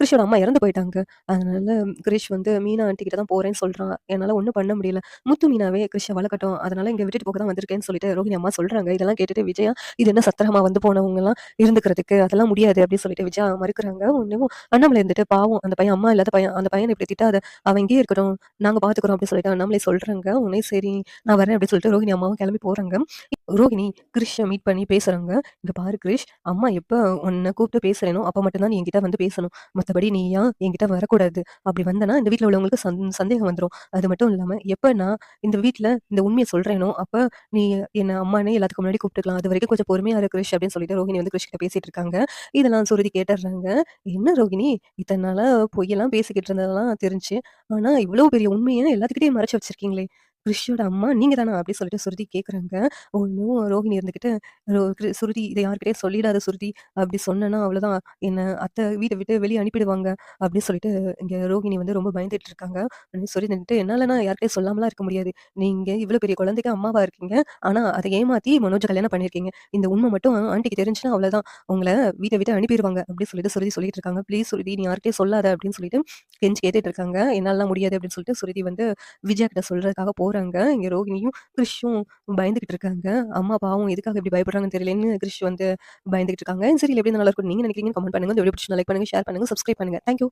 கிரிஷோட அம்மா இறந்து போயிட்டாங்க. அதனால கிரிஷ் வந்து மீனா ஆன்டி கிட்ட தான் போறேன்னு சொல்றான். என்னால ஒண்ணும் பண்ண முடியல. முத்து மீனாவே கிரிஷ வளர்க்கட்டும். அதனால இங்க விட்டுட்டு போக தான் வந்திருக்கேன்னு சொல்லிட்டு ரோஹிணி அம்மா சொல்றாங்க. இதெல்லாம் கேட்டுட்டு விஜயா, இது என்ன சத்திரமா வந்து போனவங்க எல்லாம் இருந்துக்கிறதுக்கு, அதெல்லாம் முடியாது அப்படின்னு சொல்லிட்டு விஜயா மறுக்குறாங்க. ஒண்ணும் அண்ணாமலை இருந்துட்டு பாவம் அந்த பையன் அம்மா இல்லாத பையன். அந்த பையன் இப்படி திட்டாத. அவன் இங்கேயே இருக்கட்டும். நாங்க பாத்துக்கிறோம் அப்படின்னு சொல்லிட்டு அண்ணாமலை சொல்றாங்க. உடனே சரி நான் வரேன் அப்படின்னு சொல்லிட்டு ரோஹிணி அம்மாவும் கிளம்பி போறாங்க. ரோஹிணி கிரிஷை மீட் பண்ணி பேசுறாங்க. இங்க பாரு கிரிஷ், அம்மா எப்போ உன்னை கூப்பிட்டு பேசுறேனோ, அப்போ மட்டும்தான் நீ என்கிட்ட வந்து பேசணும். மற்றபடி நீ ஏன் என்கிட்ட வரக்கூடாது. அப்படி வந்தனா இந்த வீட்டில் உள்ளவங்களுக்கு சந் சந்தேகம் வந்துடும் அது மட்டும் இல்லாமல் எப்போ நான் இந்த வீட்டில் இந்த உண்மையை சொல்கிறேனோ அப்போ நீ என்ன அம்மானே எல்லாத்துக்கும் முன்னாடி கூப்பிட்டுக்கலாம். அதுவரைக்கும் கொஞ்சம் பொறுமையாக இரு கிரிஷ் அப்படின்னு சொல்லிட்டு ரோஹிணி வந்து கிரிஷ்கிட்ட பேசிட்டு இருக்காங்க. இதெல்லாம் சுருதி கேட்டுடுறாங்க என்ன ரோகிணி, இத்தனை நாளாக பொய்யெல்லாம் பேசிக்கிட்டு இருந்ததெல்லாம் தெரிஞ்சு ஆனால் இவ்வளோ பெரிய உண்மையை எல்லாத்துக்கிட்டையும் மறைச்சு வச்சிருக்கீங்களே! ரிஷியோட அம்மா நீங்க தானா? அப்படி சொல்லிட்டு சுருதி கேட்குறாங்க. ஒன்னும் ரோஹிணி இருந்துகிட்டு, ரோ சுருதி இதை யார்கிட்டயும் சொல்லிடாத சுருதி. அப்படி சொன்னேன்னா அவ்வளோதான். என்ன அத்தை வீட்டை விட்டு வெளியே அனுப்பிடுவாங்க. அப்படின்னு சொல்லிட்டு இங்க ரோஹிணி வந்து ரொம்ப பயந்துட்டு இருக்காங்க. அப்படின்னு சொல்லி நின்றுட்டு என்னால நான் சொல்லாமலாம் இருக்க முடியாது. நீங்க இவ்வளோ பெரிய குழந்தைக்கு அம்மாவா இருக்கீங்க. ஆனா அதை ஏமாத்தி மனோஜ கல்யாணம் பண்ணியிருக்கீங்க. இந்த உண்மை மட்டும் ஆண்டிக்கு தெரிஞ்சுன்னா அவ்வளோதான். உங்களை வீட்டை விட்டு அனுப்பிடுவாங்க அப்படின்னு சொல்லிட்டு சுருதி சொல்லிட்டு இருக்காங்க. ப்ளீஸ் சுருதி நீ யார்ட்டயும் சொல்லாத அப்படின்னு சொல்லிட்டு கெஞ்சி கேட்டுட்டு இருக்காங்க. என்னாலலாம் முடியாது அப்படின்னு சொல்லிட்டு சுருதி வந்து விஜயா கிட்ட சொல்றதுக்காக போறாங்க. இங்க ரோகிணியும், கிறிஷும் பயந்துகிட்டு இருக்காங்க. அம்மா பாவம் எதுக்காக இப்படி பயப்படுறாங்கன்னு தெரியலன்னு கிறிஷ் வந்து பயந்துகிட்டு இருக்காங்க. சரி எப்படி நல்லா இருக்கும் நீங்க நினைக்கிறீங்க கமெண்ட் பண்ணுங்க. இந்த வீடியோ பிடிச்சிருந்தா லைக் பண்ணுங்க, ஷேர் பண்ணுங்க, சப்ஸ்கிரைப் பண்ணுங்க. Thank you.